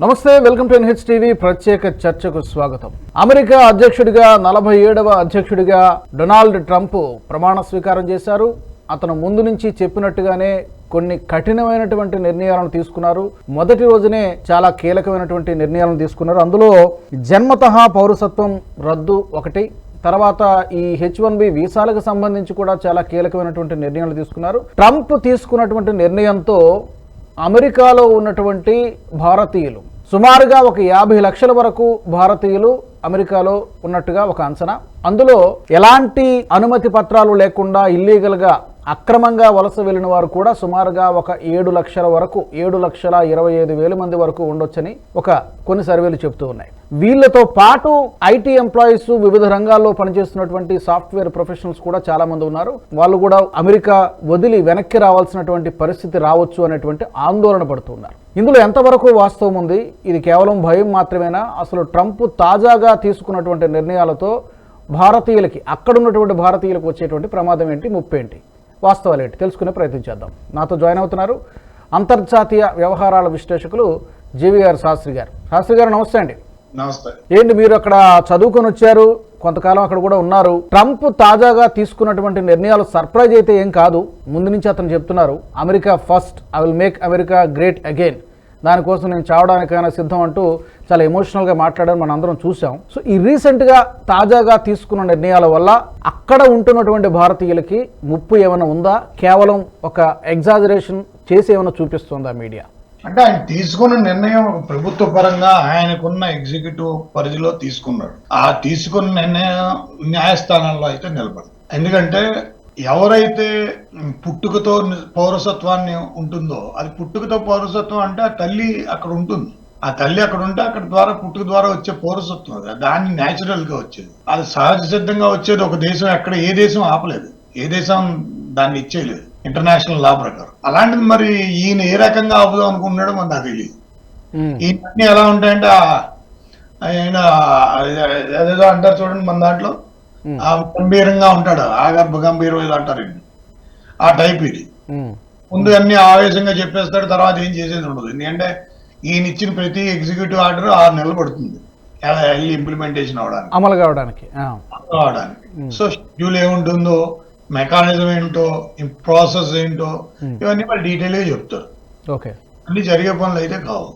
నమస్తే welcome to NH TV ప్రత్యేక చర్చకు స్వాగతం. అమెరికా అధ్యక్షుడిగా నలభై ఏడవ అధ్యక్షుడిగా డొనాల్డ్ ట్రంప్ ప్రమాణ స్వీకారం చేశారు. అతను ముందు నుంచి చెప్పినట్టుగానే కొన్ని కఠినమైనటువంటి నిర్ణయాలను తీసుకున్నారు. మొదటి రోజునే చాలా కీలకమైనటువంటి నిర్ణయాలను తీసుకున్నారు. అందులో జన్మతః పౌరసత్వం రద్దు ఒకటి తర్వాత ఈ హెచ్ వన్ బి వీసాలకు సంబంధించి కూడా చాలా కీలకమైనటువంటి నిర్ణయాలు తీసుకున్నారు. ట్రంప్ తీసుకున్నటువంటి నిర్ణయంతో అమెరికాలో ఉన్నటువంటి భారతీయులు. సుమారుగా ఒక యాభై లక్షల వరకు భారతీయులు అమెరికాలో ఉన్నట్టుగా ఒక అంచనా. అందులో ఎలాంటి అనుమతి పత్రాలు లేకుండా ఇల్లీగల్గా అక్రమంగా వలస వెళ్ళిన వారు కూడా సుమారుగా ఒక ఏడు లక్షల వరకు ఏడు లక్షల ఇరవై ఐదు వేల మంది వరకు ఉండొచ్చని ఒక కొన్ని సర్వేలు చెబుతూ ఉన్నాయి. వీళ్ళతో పాటు ఐటీ ఎంప్లాయీస్ వివిధ రంగాల్లో పనిచేస్తున్నటువంటి సాఫ్ట్వేర్ ప్రొఫెషనల్స్ కూడా చాలా మంది ఉన్నారు. వాళ్ళు కూడా అమెరికా వదిలి వెనక్కి రావాల్సినటువంటి పరిస్థితి రావచ్చు అనేటువంటి ఆందోళన పడుతున్నారు ఇందులో ఎంతవరకు వాస్తవం ఉంది? ఇది కేవలం భయం మాత్రమేనా? అసలు ట్రంప్ తాజాగా తీసుకున్నటువంటి నిర్ణయాలతో భారతీయులకి అక్కడ ఉన్నటువంటి భారతీయులకు వచ్చేటువంటి ప్రమాదం ఏంటి? ముప్పేంటి వాస్తవాలు ఏంటి? తెలుసుకునే ప్రయత్నం చేద్దాం. నాతో జాయిన్ అవుతున్నారు అంతర్జాతీయ వ్యవహారాల విశ్లేషకులు జీవీఆర్ శాస్త్రి గారు. శాస్త్రి గారు నమస్తే అండి. నమస్తే. ఏంటి మీరు అక్కడ చదువుకొని వచ్చారు? కొంతకాలం అక్కడ కూడా ఉన్నారు. ట్రంప్ తాజాగా తీసుకున్నటువంటి నిర్ణయాలు సర్ప్రైజ్ అయితే ఏం కాదు. ముందు నుంచి అతను చెప్తున్నారు America first I will make America great again. దానికోసం నేను చావడానికైనా సిద్ధం అంటూ చాలా ఎమోషనల్గా మాట్లాడారు మనం అందరం చూసాం సో ఈ రీసెంట్గా తాజాగా తీసుకున్న నిర్ణయాల వల్ల అక్కడ ఉంటున్నటువంటి భారతీయులకి ముప్పు ఏమైనా ఉందా? కేవలం ఒక ఎగ్జాజరేషన్ చేసి ఏమైనా చూపిస్తుందా మీడియా అంటే ఆయన తీసుకున్న నిర్ణయం ప్రభుత్వ పరంగా ఆయనకున్న ఎగ్జిక్యూటివ్ పరిధిలో తీసుకున్నాడు. ఆ తీసుకున్న నిర్ణయం న్యాయస్థానంలో అయితే నిలబడదు ఎందుకంటే ఎవరైతే పుట్టుకతో పౌరసత్వాన్ని ఉంటుందో అది పుట్టుకతో పౌరసత్వం అంటే ఆ తల్లి అక్కడ ఉంటుంది. ఆ తల్లి అక్కడ ఉంటే అక్కడ ద్వారా పుట్టుక ద్వారా వచ్చే పౌరసత్వం అది. దాన్ని న్యాచురల్గా వచ్చేది. అది సహజ సిద్ధంగా వచ్చేది ఒక దేశం ఎక్కడ ఏ దేశం ఆపలేదు. ఏ దేశం దాన్ని ఇచ్చేయలేదు. ఇంటర్నేషనల్ లా ప్రకారం. అలాంటిది మరి ఈయన ఏ రకంగా ఆపుదాం అనుకుంటున్నాడో మనకు నాకు తెలియదు ఇవన్నీ ఎలా ఉంటాయంటే ఆయన అదేదో అంటారు చూడండి మన దాంట్లో. గంభీరంగా ఉంటాడు. ఆగర్భ గంభీరం ఏదో అంటారు ఆ టైప్ ఇది. ముందు అన్ని ఆవేశంగా చెప్పేస్తాడు తర్వాత ఏం చేసేది ఉండదు. ఎందుకంటే ఈయన ఇచ్చిన ప్రతి ఎగ్జిక్యూటివ్ ఆర్డర్ ఆరు నెలలు పడుతుంది. వెళ్ళి ఇంప్లిమెంటేషన్ అవడానికి. అమలు కావడానికి. అవడానికి సో షెడ్యూల్ ఏముంటుందో మెకానిజం ఏంటో ప్రాసెస్ ఏంటో ఇవన్నీ వాళ్ళు డీటెయిల్గా చెప్తారు. ఓకే. అన్ని జరిగే పనులు అయితే కావు.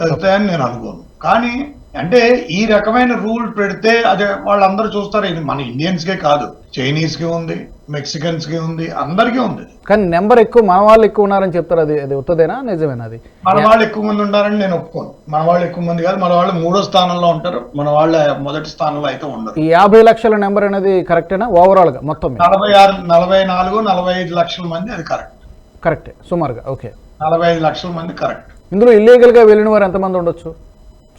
వెళ్తాయని నేను అనుకోను. కానీ అంటే ఈ రకమైన రూల్ పెడితే అదే వాళ్ళందరూ చూస్తారు ఇది మన ఇండియన్స్ కే కాదు చైనీస్కి ఉంది మెక్సికన్స్కి ఉంది అందరికీ ఉంది. కానీ నెంబర్ ఎక్కువ మన వాళ్ళు ఎక్కువ ఉన్నారని చెప్తారు అది అది ఉత్తదేనా నిజమేనా అది? మన వాళ్ళు ఎక్కువ మంది ఉంటారని నేను ఒప్పుకోను. మన వాళ్ళు ఎక్కువ మంది కాదు మన వాళ్ళు మూడో స్థానంలో ఉంటారు మన వాళ్ళ మొదటి స్థానంలో అయితే ఉండరు. ఈ యాభై లక్షల నెంబర్ అనేది కరెక్టేనా? ఓవరాల్గా మొత్తం నలభై ఆరు నలభై నాలుగు నలభై ఐదు లక్షల మంది అది కరెక్ట్. కరెక్టే సుమారుగా ఓకే. నలభై ఐదు లక్షల మంది కరెక్ట్. ఇందులో ఇల్లీగల్గా వెళ్ళిన వారు ఎంతమంది ఉండొచ్చు?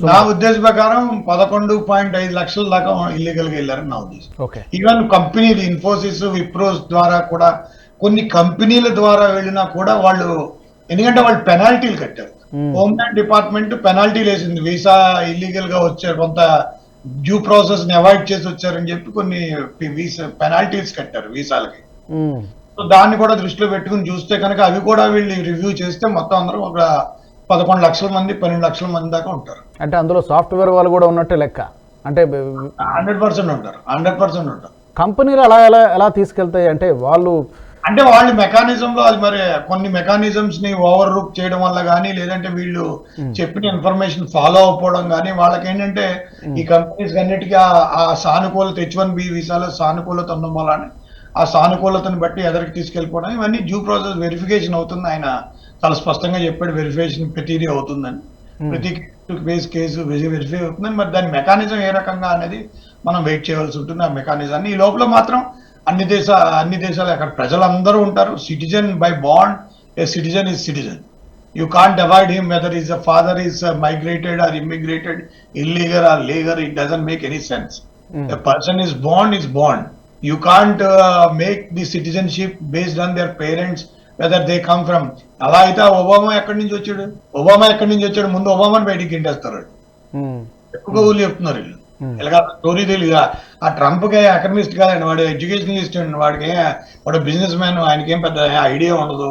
నా ఉద్దేశ ప్రకారం పదకొండు పాయింట్ ఐదు లక్షల దాకా ఇల్లీగల్గా వెళ్ళారని నా ఉద్దేశం. ఈవెన్ కంపెనీలు ఇన్ఫోసిస్ విప్రోస్ ద్వారా కూడా కొన్ని కంపెనీల ద్వారా వెళ్ళినా కూడా వాళ్ళు ఎందుకంటే వాళ్ళు పెనాల్టీలు కట్టారు. Hmm. హోమ్లాండ్ డిపార్ట్మెంట్ పెనాల్టీలు వేసింది వీసా ఇల్లీగల్గా వచ్చారు. కొంత డ్యూ ప్రాసెస్ని అవాయిడ్ చేసి వచ్చారని చెప్పి కొన్ని వీసా పెనాల్టీస్ కట్టారు వీసాలకి. సో దాన్ని కూడా దృష్టిలో పెట్టుకుని చూస్తే కనుక అవి కూడా వీళ్ళు రివ్యూ చేస్తే మొత్తం అందరూ ఒక పదకొండు లక్షల మంది పన్నెండు లక్షల మంది దాకా ఉంటారు. అంటే అందులో సాఫ్ట్వేర్ వాళ్ళు కూడా ఉన్నట్టే లెక్క. అంటే హండ్రెడ్ పర్సెంట్ ఉంటారు. హండ్రెడ్ పర్సెంట్ ఉంటారు. కంపెనీలు అలా ఎలా ఎలా తీసుకెళ్తాయి? అంటే వాళ్ళు అంటే వాళ్ళ మెకానిజం లో అది మరి కొన్ని మెకానిజమ్స్ని ఓవర్ రూప్ చేయడం వల్ల కానీ లేదంటే వీళ్ళు చెప్పిన ఇన్ఫర్మేషన్ ఫాలో అవ్వడం కానీ వాళ్ళకి ఏంటంటే ఈ కంపెనీస్ అన్నిటికీ ఆ- ఆ సానుకూలత హెచ్ వన్ బి వీసాలో సానుకూలత ఉండడం వల్ల ఆ సానుకూలతను బట్టి ఎదరికి తీసుకెళ్ళిపోవడం ఇవన్నీ డ్యూ ప్రాసెస్ వెరిఫికేషన్ అవుతుంది ఆయన చాలా స్పష్టంగా చెప్పాడు వెరిఫికేషన్ ప్రతిదీ అవుతుందని. ప్రతి బేస్ కేసు వెరిఫై అవుతుందని. మరి దాని మెకానిజం ఏ రకంగా అనేది మనం వెయిట్ చేయవలసి ఉంటుంది. ఆ మెకానిజాన్ని ఈ లోపల మాత్రం అన్ని దేశ అన్ని దేశాలు అక్కడ ప్రజలందరూ ఉంటారు. Citizen by bond A citizen is citizen you can't divide him weather is a father is migrated are ఇమిగ్రేటెడ్ illegal are legal it doesn't make any sense a person is bond is bond you can't make the citizenship based on their parents whether they come from అలా అయితే Obama ఎక్కడి నుంచి వచ్చాడు? Obama ఎక్కడి నుంచి వచ్చాడు? ముందు ఒబామాని బయటికి గింటేస్తారు ఉమ్, ఎక్కువ ఊళ్ళు చెప్తున్నారు వీళ్ళు. ఇలాగా స్టోరీ తెలియదు ఆ ట్రంప్కి అకడమిస్ట్ కాదండి వాడు ఎడ్యుకేషనలిస్ట్ అండి వాడికి వాడు బిజినెస్ మ్యాన్ ఆయనకి ఏం పెద్ద ఐడియా ఉండదు.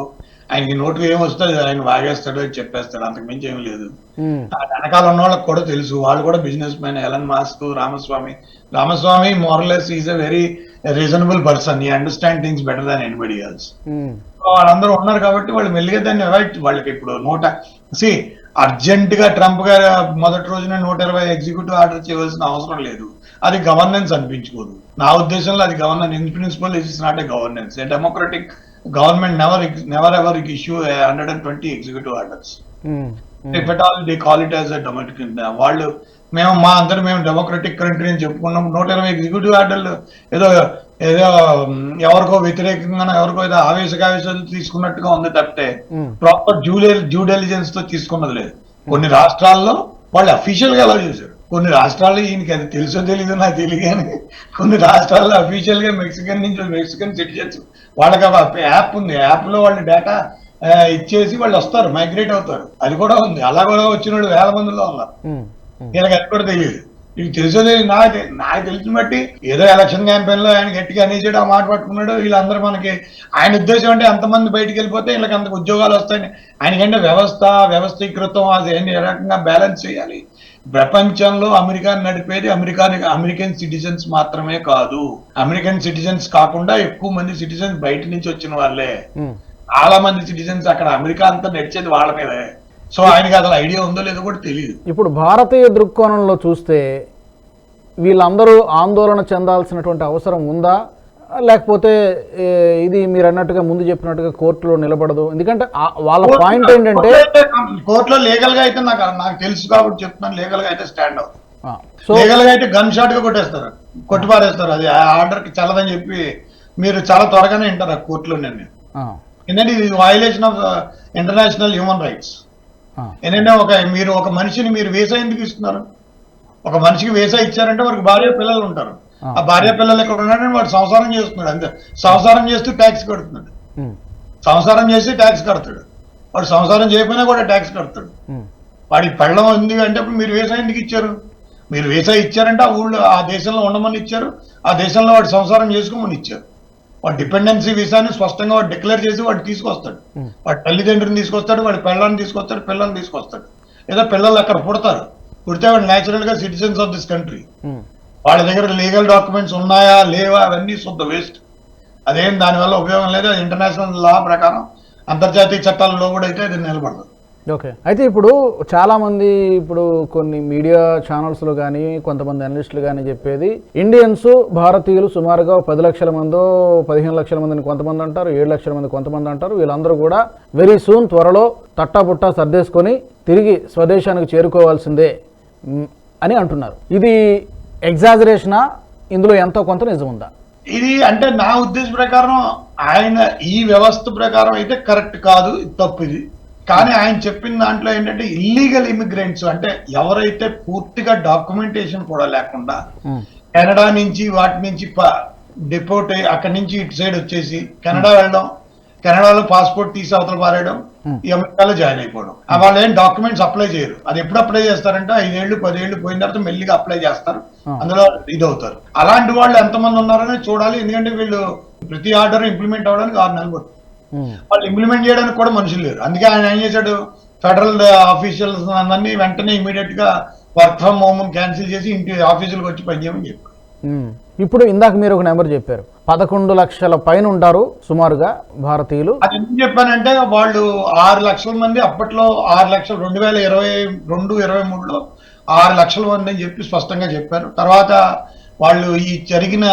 ఆయనకి నోటు ఏం వస్తుంది ఆయన వాగేస్తాడు అది చెప్పేస్తాడు అంతకు మించి ఏం లేదు. ఆ వెనకాల ఉన్న వాళ్ళకి కూడా తెలుసు. వాళ్ళు కూడా businessman Elon Musk Ramaswamy Ramaswamy Morales is a very reasonable person he understand things better than anybody else వాళ్ళందరూ ఉన్నారు కాబట్టి వాళ్ళు మెల్లిగా దాన్ని అవాయిడ్ వాళ్ళకి ఇప్పుడు నూట సి అర్జెంట్గా ట్రంప్ గారు మొదటి రోజున నూట ఇరవై ఎగ్జిక్యూటివ్ ఆర్డర్ చేయవలసిన అవసరం లేదు. అది గవర్నెన్స్ అనిపించుకోదు. నా ఉద్దేశంలో అది governance in principle is not a governance a democratic government never never ever issue hundred and twenty executive orders if at all they call it as a democratic వాళ్ళు మేము మా అందరం మేము డెమోక్రటిక్ కంట్రీ అని చెప్పుకున్నాం. నూట ఇరవై ఎగ్జిక్యూటివ్ ఆర్డర్లు ఏదో ఏదో ఎవరికో వ్యతిరేకంగా ఎవరికో ఏదో ఆవేశకావేశాలు తీసుకున్నట్టుగా ఉంది తప్పితే ప్రాపర్ డ్యూ డ్యూ డెలిజెన్స్తో తీసుకున్నది లేదు. కొన్ని రాష్ట్రాల్లో వాళ్ళు అఫీషియల్గా అలా చేశారు. కొన్ని రాష్ట్రాల్లో ఈయనకి అది తెలుసో తెలియదు నాకు తెలియదు కానీ కొన్ని రాష్ట్రాల్లో అఫీషియల్గా మెక్సికన్ నుంచి మెక్సికన్ సిటిజన్స్ వాళ్ళకి యాప్ ఉంది. యాప్లో వాళ్ళ డేటా ఇచ్చేసి వాళ్ళు వస్తారు మైగ్రేట్ అవుతారు. అది కూడా ఉంది. అలా కూడా వచ్చిన వాళ్ళు వేల మందిలో ఉన్నారు. వీళ్ళకి అది కూడా తెలియదు. ఇది తెలిసేది నాకు నాకు తెలిసిన బట్టి ఏదో ఎలక్షన్ క్యాంపెయిన్లో ఆయన గట్టిగా అనేసాడు ఆ మాట పట్టుకున్నాడు. వీళ్ళందరూ మనకి ఆయన ఉద్దేశం అంటే అంతమంది బయటికి వెళ్ళిపోతే వీళ్ళకి అంత ఉద్యోగాలు వస్తాయని. ఆయనకంటే వ్యవస్థ వ్యవస్థీకృతం అది ఏ రకంగా బ్యాలెన్స్ చేయాలి? ప్రపంచంలో అమెరికా నడిపేది అమెరికా అమెరికన్ సిటిజన్స్ మాత్రమే కాదు. అమెరికన్ సిటిజన్స్ కాకుండా ఎక్కువ మంది సిటిజన్స్ బయట నుంచి వచ్చిన వాళ్ళే. చాలా మంది సిటిజన్స్ అక్కడ అమెరికా అంతా నడిచేది వాళ్ళ మీదే. సో ఆయనకి అసలు ఐడియా ఉందో లేదో కూడా తెలియదు ఇప్పుడు భారతీయ దృక్కోణంలో చూస్తే వీళ్ళందరూ ఆందోళన చెందాల్సినటువంటి అవసరం ఉందా? లేకపోతే ఇది మీరు అన్నట్టుగా ముందు చెప్పినట్టుగా కోర్టులో నిలబడదు? ఎందుకంటే వాళ్ళ పాయింట్ ఏంటంటే కోర్టులో లీగల్గా అయితే నాకు నాకు తెలుసు కాబట్టి చెప్తున్నాను. లీగల్గా అయితే స్టాండ్ అవుతుంది సో లీగల్గా అయితే గన్ షాట్గా కొట్టేస్తారు. కొట్టిపారేస్తారు. అది ఆ ఆర్డర్కి చల్లదని చెప్పి మీరు చాలా త్వరగానే వింటారు ఆ కోర్టులో నేను ఎందుకంటే ఇది violation of international human rights ఏంటంటే ఒక మీరు ఒక మనిషిని మీరు వీసా ఎందుకు ఇస్తున్నారు? ఒక మనిషికి వీసా ఇచ్చారంటే వారికి భార్య పిల్లలు ఉంటారు. ఆ. భార్య పిల్లలు ఎక్కడ ఉన్నారని వాడు సంసారం చేస్తున్నాడు అంతే. సంసారం చేస్తూ ట్యాక్స్ కడుతున్నాడు. సంసారం చేసి ట్యాక్స్ కడతాడు. వాడు సంసారం చేయకపోయినా కూడా ట్యాక్స్ కడతాడు. వాడికి పెళ్ళం ఉంది అంటే మీరు వీసా ఎందుకు ఇచ్చారు? మీరు వీసా ఇచ్చారంటే ఆ ఊళ్ళో ఆ దేశంలో ఉండమని ఇచ్చారు. ఆ దేశంలో వాడు సంసారం చేసుకోమని ఇచ్చారు. వాడు డిపెండెన్సీ వీసాని స్పష్టంగా వాడు డిక్లేర్ చేసి వాడు తీసుకొస్తాడు. వాడి తల్లిదండ్రుని తీసుకొస్తాడు వాడి పిల్లల్ని తీసుకొస్తాడు పిల్లల్ని తీసుకొస్తాడు. ఏదో పిల్లలు అక్కడ పుడతారు. పుడితే వాడు న్యాచురల్గా సిటిజన్స్ ఆఫ్ దిస్ కంట్రీ వాళ్ళ దగ్గర లీగల్ డాక్యుమెంట్స్ ఉన్నాయా లేవా అవన్నీ శుద్ధ వేస్ట్ అదేం దానివల్ల ఉపయోగం లేదు. ఇంటర్నేషనల్ లా ప్రకారం అంతర్జాతీయ చట్టాలలో కూడా అయితే అది నిలబడదు. ఓకే. అయితే ఇప్పుడు చాలామంది ఇప్పుడు కొన్ని మీడియా ఛానల్స్లో కానీ కొంతమంది అనలిస్టులు కానీ చెప్పేది ఇండియన్స్ భారతీయులు సుమారుగా పది లక్షల మందో పదిహేను లక్షల మందిని కొంతమంది అంటారు ఏడు లక్షల మంది కొంతమంది అంటారు. వీళ్ళందరూ కూడా వెరీ సూన్ త్వరలో తట్టాబుట్టా సర్దేసుకొని తిరిగి స్వదేశానికి చేరుకోవాల్సిందే అని అంటున్నారు. ఇది ఎగ్జాజరేషనా? ఇందులో ఎంతో కొంత నిజం ఉందా? ఇది అంటే నా ఉద్దేశం ప్రకారం ఆయన ఈ వ్యవస్థ ప్రకారం అయితే కరెక్ట్ కాదు తప్పు ఇది. కానీ ఆయన చెప్పిన దాంట్లో ఏంటంటే ఇల్లీగల్ ఇమిగ్రెంట్స్ అంటే ఎవరైతే పూర్తిగా డాక్యుమెంటేషన్ కూడా లేకుండా మ్, కెనడా నుంచి వాటి నుంచి డిపోర్ట్ అయ్యి అక్కడి నుంచి ఇటు సైడ్ వచ్చేసి కెనడా వెళ్ళడం కెనడాలో పాస్పోర్ట్ తీసి అవతల పారేయడం Hmm. ఈ అమెరికాలో జాయిన్ అయిపోవడం. వాళ్ళు ఏం డాక్యుమెంట్స్ అప్లై చేయరు. అది ఎప్పుడు అప్లై చేస్తారంటే ఐదేళ్ళు పదేళ్ళు పోయిన తర్వాత మెల్లిగా అప్లై చేస్తారు. Hmm. అందులో ఇది అవుతారు అలాంటి వాళ్ళు ఎంతమంది ఉన్నారని చూడాలి. ఎందుకంటే వీళ్ళు ప్రతి ఆర్డర్ ఇంప్లిమెంట్ అవ్వడానికి ఆరు నెలలు వాళ్ళు ఇంప్లిమెంట్ చేయడానికి కూడా మనుషులు లేరు. అందుకే ఆయన ఏం చేశాడు? ఫెడరల్ ఆఫీషియల్స్ అందరినీ వెంటనే ఇమీడియట్గా వర్క్ ఫ్రమ్ హోమ్ క్యాన్సిల్ చేసి ఇంటి ఆఫీసులకు వచ్చి పనిచేయమని చెప్పారు. ఇప్పుడు ఇందాక మీరు ఒక నెంబర్ చెప్పారు. పదకొండు లక్షల పైన ఉంటారు సుమారుగా భారతీయులు. అది ఎందుకు చెప్పానంటే వాళ్ళు ఆరు లక్షల మంది అప్పట్లో ఆరు లక్షలు రెండు వేల ఇరవై రెండు ఇరవై మూడులో ఆరు లక్షల మంది అని చెప్పి స్పష్టంగా చెప్పారు. తర్వాత వాళ్ళు ఈ జరిగిన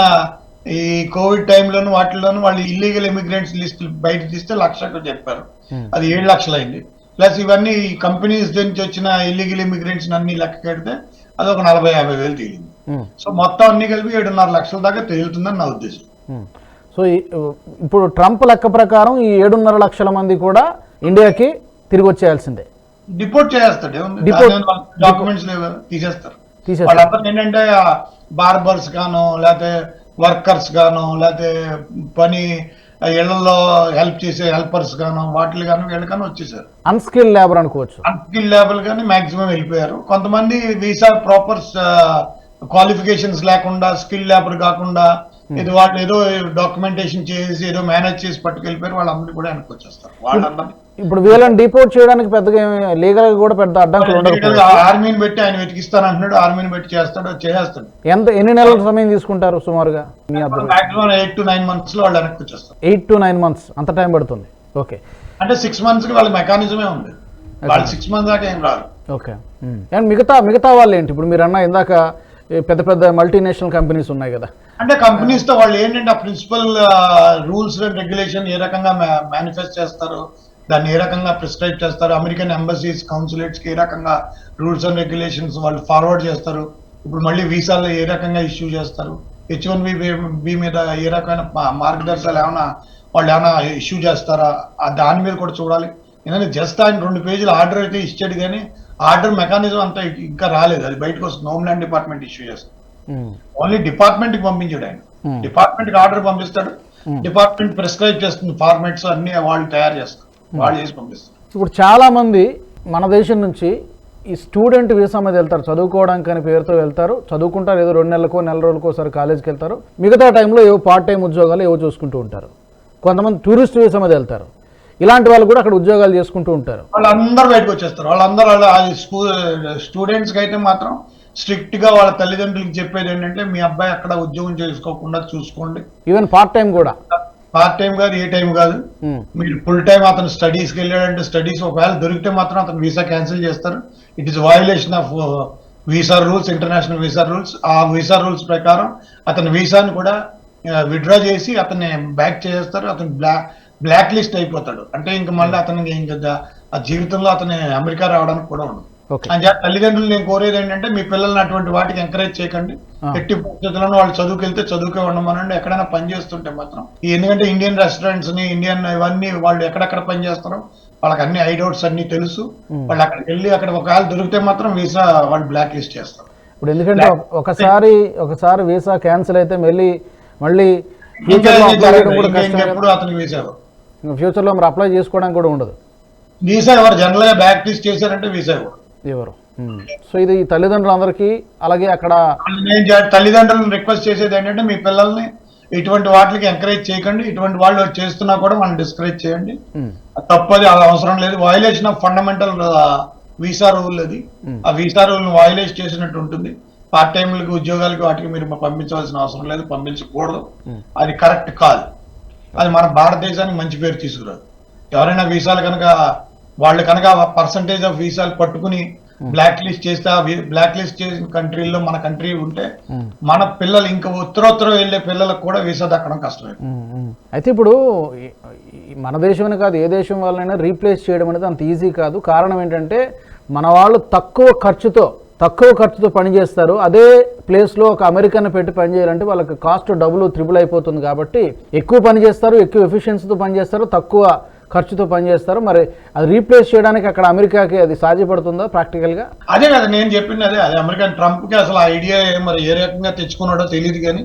ఈ కోవిడ్ టైంలోను వాటిలోను వాళ్ళు ఇల్లీగల్ ఇమిగ్రెంట్స్ లిస్ట్ బయట తీస్తే లక్షకు చెప్పారు. Hmm. అది ఏడు లక్షలు అయింది ప్లస్ ఇవన్నీ కంపెనీస్ నుంచి వచ్చిన ఇల్లీగల్ ఇమిగ్రెంట్స్ అన్ని లెక్క కడితే అది ఒక నలభై యాభై వేలు తేలింది. మ్. సో మొత్తం అన్ని కలిపి ఏడున్నర లక్షల దాకా తేలుతుందని నా ఉద్దేశం. మ్మ్. సో ఇప్పుడు ట్రంప్ లెక్క ప్రకారం ఈ ఏడున్నర లక్షల మంది కూడా ఇండియాకి తిరిగి వచ్చేయాల్సిందే. డిపోర్ట్ చేస్తాడు డాక్యుమెంట్స్ తీసేస్తారు. వాళ్ళందరూ ఏంటంటే బార్బర్స్ గాను లేకపోతే వర్కర్స్ గాను లేకపోతే పని ఇళ్ళలో హెల్ప్ చేసే హెల్పర్స్ గాను వాటిలు గాను వీళ్ళకన్నా వచ్చేసారు. అన్స్కిల్ లేబర్ అనుకోవచ్చు. అన్స్కిల్ లెవెల్ గానీ మాక్సిమం వెళ్ళిపోయారు. కొంతమంది వీసా ప్రాపర్ క్వాలిఫికేషన్స్ లేకుండా స్కిల్ లేబర్ కాకుండా ఇది వాళ్ళు ఏదో డాక్యుమెంటేషన్ చేసి ఏదో మేనేజ్ చేసి పట్టుకెళ్ళిపోయారు వాళ్ళందరినీ కూడా వెనక్కి వచ్చేస్తారు. వాళ్ళందరినీ ఇప్పుడు వీళ్ళని డిపోర్ట్ చేయడానికి పెద్దగా లీగల్ కూడా పెద్ద అడ్డంకులు ఉండకపోవచ్చు ఆర్మీని పెట్టి ఆయన వెతికిస్తాను అంటున్నాడు ఆర్మీని పెట్టి చేస్తాడు చేస్తాడు ఎంత ఎన్ని నెలల సమయం తీసుకుంటారు సుమారుగా మీ మాక్సిమం ఎయిట్ టు నైన్ మంత్స్లో వాళ్ళు వెనక్కి వచ్చేస్తారు. ఎయిట్ టు నైన్ మంత్స్ అంత టైం పడుతుంది. ఓకే అంటే సిక్స్ మంత్స్కి వాళ్ళ మెకానిజమే ఉంది. వాళ్ళు సిక్స్ మంత్స్ దాకా ఏం రారు ఓకే అండ్ మిగతా మిగతా వాళ్ళు ఏంటి? ఇప్పుడు మీరు అన్న ఇందాక పెద్ద పెద్ద మల్టీనేషనల్ కంపెనీస్ ఉన్నాయి కదా. అంటే కంపెనీస్తో వాళ్ళు ఏంటంటే ఆ ప్రిన్సిపల్ రూల్స్ అండ్ రెగ్యులేషన్ ఏ రకంగా మేనిఫెస్ట్ చేస్తారు దాన్ని ఏ రకంగా ప్రిస్క్రైబ్ చేస్తారు అమెరికన్ ఎంబసీస్ కౌన్సిలేట్స్కి ఏ రకంగా రూల్స్ అండ్ రెగ్యులేషన్స్ వాళ్ళు ఫార్వర్డ్ చేస్తారు ఇప్పుడు మళ్ళీ వీసాలో ఏ రకంగా ఇష్యూ చేస్తారు హెచ్ వన్ బి మీద ఏ రకమైన మార్గదర్శనాలు మార్గదర్శకాలు ఏమైనా వాళ్ళు ఏమైనా ఇష్యూ చేస్తారా దాని మీద కూడా చూడాలి. ఎందుకంటే జస్ట్ ఆయన రెండు పేజీలు ఆర్డర్ అయితే ఇచ్చాడు కానీ ఆర్డర్ మెకానిజం అంతా ఇంకా రాలేదు. అది బయటకు వస్తుంది. హోమ్లాండ్ డిపార్ట్మెంట్ ఇష్యూ చేస్తుంది. ఓన్లీ డిపార్ట్మెంట్కి పంపించాడు ఆయన. డిపార్ట్మెంట్కి ఆర్డర్ పంపిస్తాడు. డిపార్ట్మెంట్ ప్రిస్క్రైబ్ చేస్తుంది. ఫార్మాట్స్ అన్ని వాళ్ళు తయారు చేస్తారు. వాళ్ళు చేసి పంపిస్తారు. ఇప్పుడు చాలా మంది మన దేశం నుంచి ఈ స్టూడెంట్ వీసా మీద వెళ్తారు. చదువుకోవడానికి అని పేరుతో వెళ్తారు. చదువుకుంటారు. ఏదో రెండు నెలలకో నెల రోజులకో ఒకసారి కాలేజ్కి వెళ్తారు. మిగతా టైంలో ఏవో పార్ట్ టైం ఉద్యోగాలు ఏవో చూసుకుంటూ ఉంటారు. కొంతమంది టూరిస్ట్ వీసా మీద వెళ్తారు. ఇలాంటి వాళ్ళు కూడా అక్కడ ఉద్యోగాలు చేసుకుంటూ ఉంటారు. వాళ్ళందరూ బయటకు వచ్చేస్తారు. వాళ్ళందరూ వాళ్ళ స్కూల్ స్టూడెంట్స్కి అయితే మాత్రం స్ట్రిక్ట్గా వాళ్ళ తల్లిదండ్రులకు చెప్పేది ఏంటంటే మీ అబ్బాయి అక్కడ ఉద్యోగం చేసుకోకుండా చూసుకోండి. ఈవెన్ పార్ట్ టైం కూడా. పార్ట్ టైం కాదు ఏ టైం కాదు. ఉమ్, మీరు ఫుల్ టైం అతను స్టడీస్కి వెళ్ళాడంటే స్టడీస్ ఒకవేళ దొరికితే మాత్రం అతను వీసా క్యాన్సిల్ చేస్తారు. It is violation of visa rules international visa rules ఆ వీసా రూల్స్ ప్రకారం అతని వీసాని కూడా విత్డ్రా చేసి అతన్ని బ్యాక్ చేస్తారు. అతను బ్లాక్ బ్లాక్ లిస్ట్ అయిపోతాడు. అంటే ఇంకా మళ్ళీ అతనికి ఇంకా దా- ఆ జీవితంలో అతని అమెరికా రావడానికి కూడా ఉండదు. అని తల్లిదండ్రులు నేను కోరేది ఏంటంటే మీ పిల్లల్ని అటువంటి వాటికి ఎంకరేజ్ చేయకండి. ఎట్టి పరిస్థితుల్లో వాళ్ళు చదువుకెళ్తే చదువుకే ఉండమనండి. ఎక్కడైనా పని చేస్తుంటే మాత్రం. ఎందుకంటే ఇండియన్ రెస్టారెంట్స్ని ఇండియన్ ఇవన్నీ వాళ్ళు ఎక్కడెక్కడ పని చేస్తారో వాళ్ళకి అన్ని ఐడౌట్స్ అన్ని తెలుసు. వాళ్ళు అక్కడికి వెళ్ళి అక్కడ ఒకవేళ దొరికితే మాత్రం వీసా వాళ్ళు బ్లాక్ లిస్ట్ చేస్తారు. ఇప్పుడు ఎందుకంటే ఒక- ఒకసారి ఒకసారి వీసా క్యాన్సిల్ అయితే మళ్ళీ మళ్ళీ ఇంకెప్పుడు అతనికి వీసా ఇవ్వరు. ఫ్యూచర్లో మరి అప్లై చేసుకోవడానికి కూడా ఉండదు. వీసా ఎవరు జనరల్గా బ్లాక్ లిస్ట్ చేశారంటే వీసా ఎవరు? సో ఇది తల్లిదండ్రులందరికీ అలాగే అక్కడ నేను తల్లిదండ్రులను రిక్వెస్ట్ చేసేది ఏంటంటే మీ పిల్లల్ని ఇటువంటి వాటికి ఎంకరేజ్ చేయకండి. ఇటువంటి వాళ్ళు చేస్తున్నా కూడా మనం డిస్కరేజ్ చేయండి. తప్పది అది అవసరం లేదు. Violation of fundamental visa rule అది. ఆ వీసా రూల్ వయలేట్ చేసినట్టు ఉంటుంది. పార్ట్ టైంలకి ఉద్యోగాలకి వాటికి మీరు పంపించవలసిన అవసరం లేదు. పంపించకూడదు. అది కరెక్ట్ కాదు. అది మన భారతదేశానికి మంచి పేరు తీసుకురాదు. ఎవరైనా వీసాలు కనుక వాళ్ళు కనుక పర్సంటేజ్ ఆఫ్ వీసాలు పట్టుకుని బ్లాక్ లిస్ట్ చేస్తే బ్లాక్ లిస్ట్ చేసిన కంట్రీల్లో మన కంట్రీ ఉంటే మన పిల్లలు ఇంకా ఉత్తరోత్తరం వెళ్ళే పిల్లలకు కూడా వీసా దక్కడం కష్టమే. అయితే ఇప్పుడు మన దేశమని కాదు ఏ దేశం వాళ్ళైనా రీప్లేస్ చేయడం అనేది అంత ఈజీ కాదు. కారణం ఏంటంటే మన వాళ్ళు తక్కువ ఖర్చుతో తక్కువ ఖర్చుతో పనిచేస్తారు అదే ప్లేస్లో ఒక అమెరికన్ పెట్టి పని చేయాలంటే వాళ్ళకి కాస్ట్ డబుల్ త్రిబుల్ అయిపోతుంది కాబట్టి ఎక్కువ పని చేస్తారు ఎక్కువ ఎఫిషియన్సీతో పనిచేస్తారు తక్కువ ఖర్చుతో పనిచేస్తారు. మరి అది రీప్లేస్ చేయడానికి అక్కడ అమెరికాకి అది సాధ్యపడుతుందా ప్రాక్టికల్గా? అదే కదా నేను చెప్పింది అదే. అదే అమెరికన్ ట్రంప్కి అసలు ఐడియా మరి ఏ రకంగా తెచ్చుకున్నాడో తెలియదు కానీ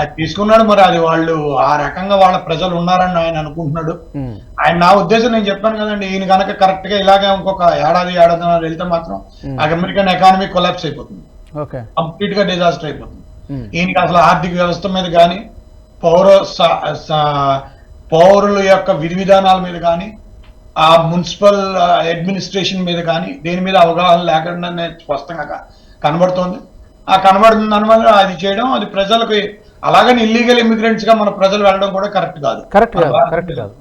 అది తీసుకున్నాడు మరి. అది వాళ్ళు ఆ రకంగా వాళ్ళ ప్రజలు ఉన్నారని ఆయన అనుకుంటున్నాడు. ఆయన నా ఉద్దేశం నేను చెప్పాను కదండి ఈయన కనుక కరెక్ట్గా ఇలాగే ఇంకొక ఏడాది ఏడాది వెళ్తే మాత్రం ఆ అమెరికన్ ఎకానమీ కొలాప్స్ అయిపోతుంది. ఓకే. కంప్లీట్గా డిజాస్టర్ అయిపోతుంది. ఈయనకి అసలు ఆర్థిక వ్యవస్థ మీద కానీ పౌర పౌరుల యొక్క విధి విధానాల మీద కానీ ఆ మున్సిపల్ అడ్మినిస్ట్రేషన్ మీద కానీ దేని మీద అవగాహన లేకుండా స్పష్టంగా కనబడుతోంది. ఆ కనబడుతున్న దానివల్ల అది చేయడం అది ప్రజలకు అలాగని ఇల్లీగల్ ఇమిగ్రెంట్స్గా మన ప్రజలు వెళ్ళడం కూడా కరెక్ట్ కాదు. కరెక్ట్ కాదు కరెక్ట్ కాదు.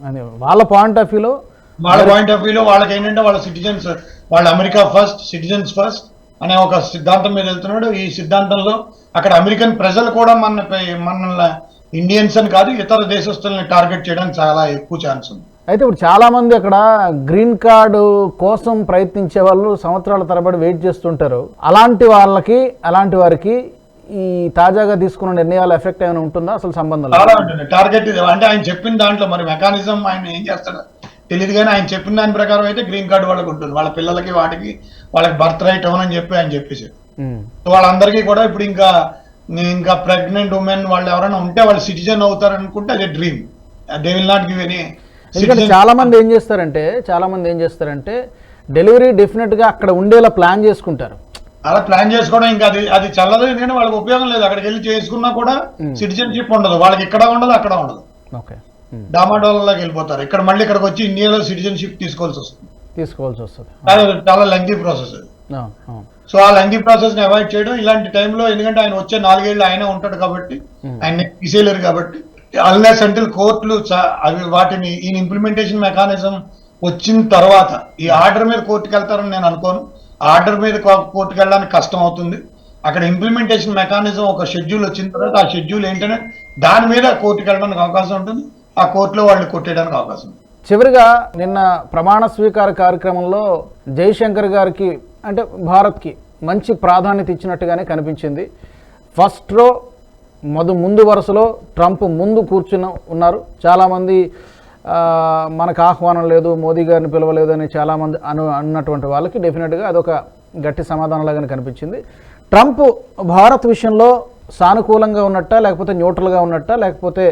వాళ్ళ పాయింట్ ఆఫ్ వ్యూలో వాళ్ళ పాయింట్ ఆఫ్ వ్యూలో వాళ్ళకి ఏంటంటే వాళ్ళ సిటిజన్స్ వాళ్ళ అమెరికా ఫస్ట్ సిటిజన్స్ ఫస్ట్ అనే ఒక సిద్ధాంతం మీద వెళ్తున్నాడు. ఈ సిద్ధాంతంలో అక్కడ అమెరికన్ ప్రజలు కూడా మన మన ఇండియన్స్ అని కాదు ఇతర దేశస్తుల్ని టార్గెట్ చేయడానికి చాలా ఎక్కువ ఛాన్స్ ఉంది. అయితే ఇప్పుడు చాలా మంది అక్కడ గ్రీన్ కార్డు కోసం ప్రయత్నించే వాళ్ళు సంవత్సరాల తరబడి వెయిట్ చేస్తుంటారు. అలాంటి వాళ్ళకి అలాంటి వారికి ఈ తాజాగా తీసుకున్న నిర్ణయాల ఎఫెక్ట్ ఏమైనా ఉంటుందా? అసలు సంబంధం లేదు. చాలా ఉంటుంది. టార్గెట్ అంటే ఆయన చెప్పిన దాంట్లో మరి మెకానిజం ఆయన ఏం చేస్తాడు తెలియదు కానీ ఆయన చెప్పిన దాని ప్రకారం అయితే గ్రీన్ కార్డు వాళ్ళకి ఉంటుంది. వాళ్ళ పిల్లలకి వాటికి వాళ్ళకి బర్త్ రైట్ అవునని చెప్పి ఆయన చెప్పేసారు ఉమ్, సో వాళ్ళందరికీ కూడా ఇప్పుడు ఇంకా ఇంకా ప్రెగ్నెంట్ ఉమెన్ వాళ్ళు ఎవరైనా ఉంటే వాళ్ళు సిటిజన్ అవుతారు అనుకుంటే అదే dream they will not give any ఎందుకంటే చాలా మంది ఏం చేస్తారంటే చాలా మంది ఏం చేస్తారంటే డెలివరీ డెఫినెట్గా అక్కడ ఉండేలా ప్లాన్ చేసుకుంటారు. అలా ప్లాన్ చేసుకోవడం ఇంకా అది అది చల్లదు ఎందుకంటే వాళ్ళకి ఉపయోగం లేదు. అక్కడికి వెళ్ళి చేసుకున్నా కూడా సిటిజన్షిప్ ఉండదు. వాళ్ళకి ఇక్కడ ఉండదు అక్కడ ఉండదు. ఓకే. డామాడోలలోకి వెళ్ళిపోతారు. ఇక్కడ మళ్ళీ ఇక్కడికి వచ్చి ఇండియాలో సిటిజన్షిప్ తీసుకోవాల్సి వస్తుంది. తీసుకోవాల్సి వస్తుంది. చాలా లెంగ్తీ ప్రాసెస్ సో ఆ లెంగ్తీ ప్రాసెస్ని అవాయిడ్ చేయడం. ఇలాంటి టైంలో ఎందుకంటే ఆయన వచ్చే నాలుగేళ్ళు ఆయన ఉంటాడు కాబట్టి ఆయన తీసేయలేరు కాబట్టి అల్నెస్ అంటే కోర్టులు అవి వాటిని ఈ ఇంప్లిమెంటేషన్ మెకానిజం వచ్చిన తర్వాత ఈ ఆర్డర్ మీద కోర్టుకు వెళ్తారని నేను అనుకోను. ఆర్డర్ మీద కోర్టుకు వెళ్ళడానికి కష్టం అవుతుంది. అక్కడ ఇంప్లిమెంటేషన్ మెకానిజం ఒక షెడ్యూల్ వచ్చిన తర్వాత ఆ షెడ్యూల్ ఏంటంటే దాని మీద కోర్టుకు వెళ్ళడానికి అవకాశం ఉంటుంది. ఆ కోర్టులో వాళ్ళు కొట్టేయడానికి అవకాశం ఉంది చివరిగా నిన్న ప్రమాణ స్వీకార కార్యక్రమంలో జైశంకర్ గారికి అంటే భారత్కి మంచి ప్రాధాన్యత ఇచ్చినట్టుగానే కనిపించింది. ఫస్ట్ రో మొద ముందు వరుసలో ట్రంప్ ముందు కూర్చుని ఉన్నారు. చాలామంది మనకు ఆహ్వానం లేదు మోదీ గారిని పిలవలేదు అని చాలామంది అను అన్నటువంటి వాళ్ళకి డెఫినెట్గా అదొక గట్టి సమాధానంలాగానే కనిపించింది. ట్రంప్ భారత్ విషయంలో సానుకూలంగా ఉన్నట్ట లేకపోతే న్యూట్రల్గా ఉన్నట్ట లేకపోతే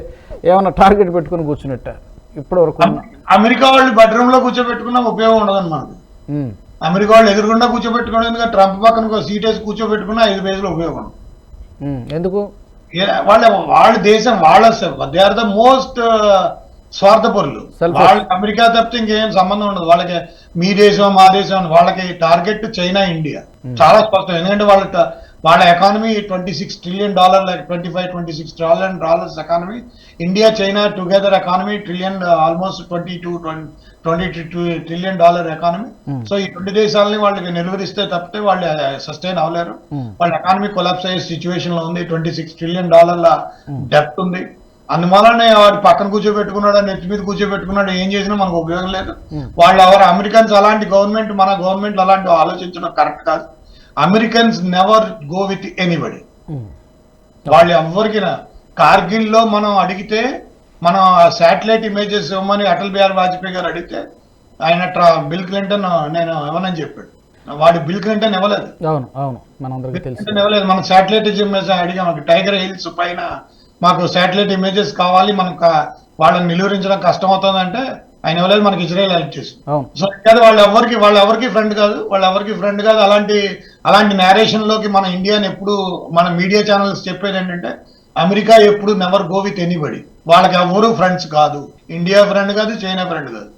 ఏమైనా టార్గెట్ పెట్టుకుని కూర్చున్నట్ట? ఇప్పటి వరకు అమెరికా వాళ్ళు బెడ్రూమ్లో కూర్చోబెట్టుకున్నా ఉపయోగం ఉండదు ఉమ్, అమెరికా వాళ్ళు ఎదురుగుండా కూర్చోబెట్టుకోవడం ఎందుకంటే ట్రంప్ పక్కన ఒక సీట్ వేసి కూర్చోబెట్టుకున్నా ఐదు పేజీలు ఉపయోగం. ఎందుకు? వాళ్ళ వాళ్ళ దేశం వాళ్ళ దే ఆర్ ద మోస్ట్ స్వార్థపరులు. వాళ్ళ అమెరికా తప్పితే ఇంకేం సంబంధం ఉండదు. వాళ్ళకి మీ దేశం మా దేశం అని వాళ్ళకి టార్గెట్ చైనా ఇండియా. చాలా స్పష్టం. ఎందుకంటే వాళ్ళ వాళ్ళ economy twenty six trillion dollar like twenty five twenty six trillion dollars economy. India China together economy trillion almost twenty two twenty two trillion dollar economy. So ఈ రెండు దేశాలని వాళ్ళకి నిలువరిస్తే తప్పితే వాళ్ళు సస్టైన్ అవ్వలేరు. Hmm. వాళ్ళ ఎకానమీ కొలాప్స్ అయ్యే సిచ్యువేషన్లో ఉంది. ట్వంటీ సిక్స్ ట్రిలియన్ డాలర్ల డెప్త్ ఉంది. అందువల్లనే వాడు పక్కన కూర్చోబెట్టుకున్నాడు నెత్తి మీద కూర్చోబెట్టుకున్నాడు ఏం చేసినా మనకు ఉపయోగం లేదు. వాళ్ళు ఎవరు అమెరికన్స్ అలాంటి గవర్నమెంట్ మన గవర్నమెంట్ అలాంటి ఆలోచించడం కరెక్ట్ కాదు. Americans never go with anybody వాళ్ళు ఎవరికి కార్గిల్లో మనం అడిగితే మనం శాటిలైట్ ఇమేజెస్ ఇవ్వమని అటల్ బిహారీ వాజ్పేయి గారు అడిగితే ఆయన బిల్ క్లింటన్ నేను ఇవ్వనని చెప్పాడు. వాడు బిల్ క్లింటన్ ఇవ్వలేదు. అవును అవును. మనందరికీ తెలుసు. క్లింటన్ ఇవ్వలేదు. మనం శాటిలైట్ ఇమేజ్ అడిగాం టైగర్ హిల్స్ పైన మాకు శాటిలైట్ ఇమేజెస్ కావాలి మనకు వాళ్ళని నిలువరించడం కష్టం అవుతుందంటే ఆయన ఇవ్వలేదు మనకి ఇజ్రాయెల్ హెల్ప్ చేసి సో కాదు వాళ్ళు ఎవరికి వాళ్ళు ఎవరికి ఫ్రెండ్ కాదు వాళ్ళు ఎవరికి ఫ్రెండ్ కాదు. అలాంటి అలాంటి నేరేషన్లోకి మన ఇండియాని ఎప్పుడు మన మీడియా ఛానల్స్ చెప్పేది ఏంటంటే అమెరికా ఎప్పుడు నెవర్ గో విత్ ఎనీబడి వాళ్ళకి ఎవరు ఫ్రెండ్స్ కాదు. ఇండియా ఫ్రెండ్ కాదు చైనా ఫ్రెండ్ కాదు.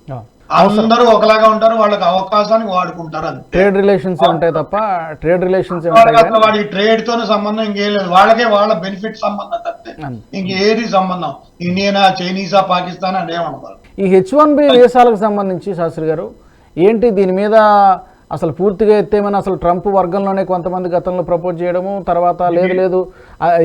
అందరూ ఒకలాగా ఉంటారు వాళ్ళకి అవకాశానికి వాడుకుంటారు అంతే. ట్రేడ్ రిలేషన్స్ ఉంటాయి తప్ప ట్రేడ్ రిలేషన్స్ అసలు వాడికి ట్రేడ్ తోనే సంబంధం ఇంకేం లేదు. వాళ్ళకే వాళ్ళ బెనిఫిట్ సంబంధం తప్పితే. ఇంకేది సంబంధం? ఇండియనా చైనీసా పాకిస్తాన్ అదేమనుకోవాలి ఈ హెచ్ వన్ బి వీసాలకు సంబంధించి శాస్త్రి గారు ఏంటి దీని మీద అసలు పూర్తిగా ఎత్తేమని అసలు ట్రంప్ వర్గంలోనే కొంతమంది గతంలో ప్రపోజ్ చేయడము తర్వాత లేదు లేదు.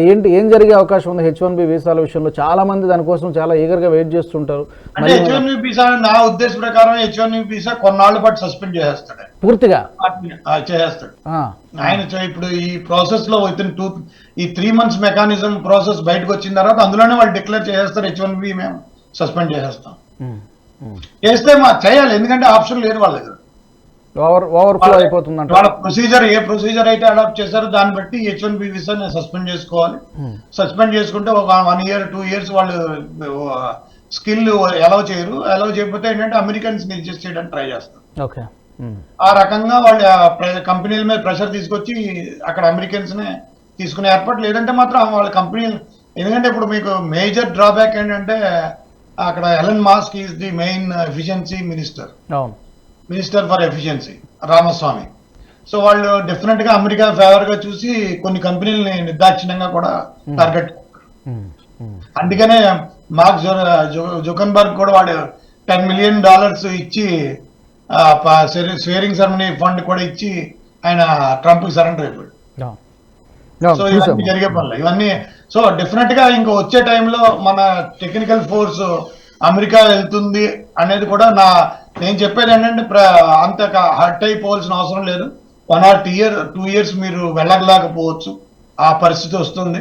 ఏంటి ఏం జరిగే అవకాశం ఉంది హెచ్ వన్ బి వీసాల విషయంలో? చాలా మంది దానికోసం చాలా ఈగర్గా వెయిట్ చేస్తుంటారు. హెచ్ వన్ వీసా నా ఉద్దేశ ప్రకారం హెచ్ వన్ వీసా కొన్నాళ్ళ పాటు సస్పెండ్ చేసేస్తాడు. ఆయన. పూర్తిగా ఆ, ఆయన ఇప్పుడు ఈ ప్రాసెస్లో విత్ టూ ఈ త్రీ మంత్స్ మెకానిజం ప్రాసెస్ బయటకు వచ్చిన తర్వాత అందులోనే వాళ్ళు డిక్లేర్ చేసేస్తారు హెచ్ వన్ బి మేము సస్పెండ్ చేసేస్తాం. చేస్తే మా చేయాలి ఎందుకంటే ఆప్షన్ లేదు వాళ్ళ దగ్గర. ఓవర్ ఓవర్ఫ్లో అయిపోతుందంట. వాళ్ళ ప్రొసీజర్ ఏ ప్రొసీజర్ అయితే అడాప్ట్ చేశారో దాన్ని బట్టి H one B visa suspend చేసుకోవాలి. ఉమ్, సస్పెండ్ చేసుకుంటే ఒక వన్ ఇయర్ టూ ఇయర్స్ వాళ్ళు స్కిల్ అలౌ చేయరు. అలౌ చేయకపోతే ఏంటంటే అమెరికన్స్ అడ్జస్ట్ చేయడానికి ట్రై చేస్తారు. ఓకే. ఉమ్, ఆ రకంగా వాళ్ళు కంపెనీల మీద ప్రెషర్ తీసుకొచ్చి అక్కడ అమెరికన్స్ నే తీసుకునే ఏర్పాటు లేదంటే మాత్రం వాళ్ళ కంపెనీలు ఎందుకంటే ఇప్పుడు మీకు మేజర్ డ్రాబ్యాక్ ఏంటంటే అక్కడ Elon Musk is the main efficiency minister అవును. Minister for efficiency Ramaswamy so వాళ్ళు డెఫినెట్గా అమెరికా ఫేవర్గా చూసి కొన్ని కంపెనీలని నిర్దాక్షిణ్యంగా కూడా టార్గెట్ ఉమ్, ఉమ్, అందుకనే మార్క్ జుకన్బర్గ్ కూడా వాడు టెన్ మిలియన్ డాలర్స్ ఇచ్చి స్వేరింగ్ సెరమనీ ఫండ్ కూడా ఇచ్చి ఆయన ట్రంప్ సరెండర్ అయిపోయాడు. సో ఇవన్నీ జరిగే పనులు. ఇవన్నీ సో డెఫినెట్గా ఇంకా వచ్చే టైంలో మన టెక్నికల్ ఫోర్స్ అమెరికా వెళ్తుంది అనేది కూడా నా నేను చెప్పేది ఏంటంటే ప్ర- అంత హర్ట్ అయిపోవాల్సిన అవసరం లేదు. One or two year two years మీరు వెళ్ళలేకపోవచ్చు ఆ పరిస్థితి వస్తుంది.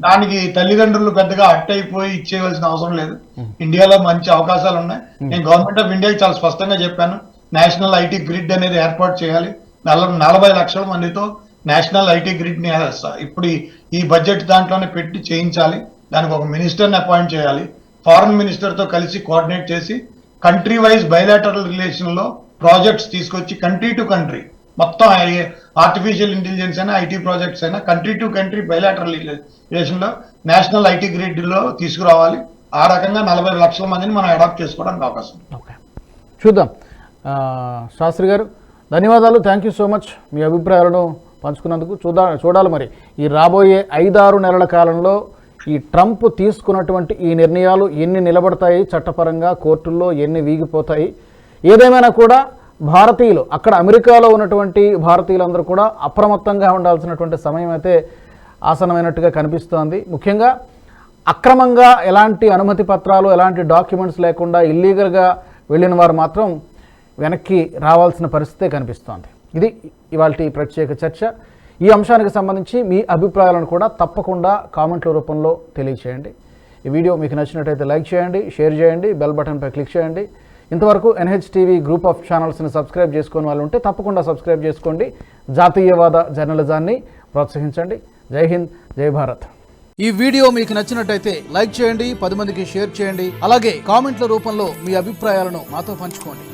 దానికి తల్లిదండ్రులు పెద్దగా అట్ అయిపోయి ఇచ్చేయవలసిన అవసరం లేదు. ఇండియాలో మంచి అవకాశాలు ఉన్నాయి. నేను గవర్నమెంట్ ఆఫ్ ఇండియాకి చాలా స్పష్టంగా చెప్పాను. నేషనల్ ఐటీ గ్రిడ్ అనేది ఏర్పాటు చేయాలి. నల నలభై లక్షల మందితో నేషనల్ ఐటీ గ్రిడ్ని ఇప్పుడు ఈ బడ్జెట్ దాంట్లోనే పెట్టి చేయించాలి. దానికి ఒక మినిస్టర్ని అపాయింట్ చేయాలి. ఫారెన్ మినిస్టర్తో కలిసి కోఆర్డినేట్ చేసి కంట్రీ వైజ్ బయలాటరల్ రిలేషన్లో ప్రాజెక్ట్స్ తీసుకొచ్చి కంట్రీ టు కంట్రీ మొత్తం ఆర్టిఫిషియల్ ఇంటెలిజెన్స్ అయినా ఐటీ ప్రాజెక్ట్స్ అయినా కంట్రీ టు కంట్రీ బయలాటరల్ రిలేషన్లో నేషనల్ ఐటీ గ్రిడ్లో తీసుకురావాలి. ఆ రకంగా నలభై లక్షల మందిని మనం అడాప్ట్ చేసుకోవడానికి అవకాశం ఓకే. చూద్దాం. శాస్త్రి గారు ధన్యవాదాలు. థ్యాంక్ యూ సో మచ్ మీ అభిప్రాయాలను పంచుకున్నందుకు చూద్దా చూడాలి మరి. ఈ రాబోయే ఐదారు నెలల కాలంలో ఈ ట్రంప్ తీసుకున్నటువంటి ఈ నిర్ణయాలు ఎన్ని నిలబడతాయి చట్టపరంగా కోర్టుల్లో ఎన్ని వీగిపోతాయి? ఏదేమైనా కూడా భారతీయులు అక్కడ అమెరికాలో ఉన్నటువంటి భారతీయులందరూ కూడా అప్రమత్తంగా ఉండాల్సినటువంటి సమయం అయితే ఆసనమైనట్టుగా కనిపిస్తోంది. ముఖ్యంగా అక్రమంగా ఎలాంటి అనుమతి పత్రాలు ఎలాంటి డాక్యుమెంట్స్ లేకుండా ఇల్లీగల్గా వెళ్ళిన వారు మాత్రం వెనక్కి రావాల్సిన పరిస్థితే కనిపిస్తోంది. ఇది ఇవాళ ప్రత్యేక చర్చ. ఈ అంశానికి సంబంధించి మీ అభిప్రాయాలను కూడా తప్పకుండా కామెంట్ల రూపంలో తెలియచేయండి. ఈ వీడియో మీకు నచ్చినట్టయితే లైక్ చేయండి షేర్ చేయండి బెల్ బటన్పై క్లిక్ చేయండి. ఇంతవరకు ఎన్హెచ్టీవీ గ్రూప్ ఆఫ్ ఛానల్స్ని సబ్స్క్రైబ్ చేసుకుని వాళ్ళు ఉంటే తప్పకుండా సబ్స్క్రైబ్ చేసుకోండి. జాతీయవాద జర్నలిజాన్ని ప్రోత్సహించండి. జై హింద్ జై భారత్. ఈ వీడియో మీకు నచ్చినట్టయితే లైక్ చేయండి పది మందికి షేర్ చేయండి. అలాగే కామెంట్ల రూపంలో మీ అభిప్రాయాలను మాతో పంచుకోండి.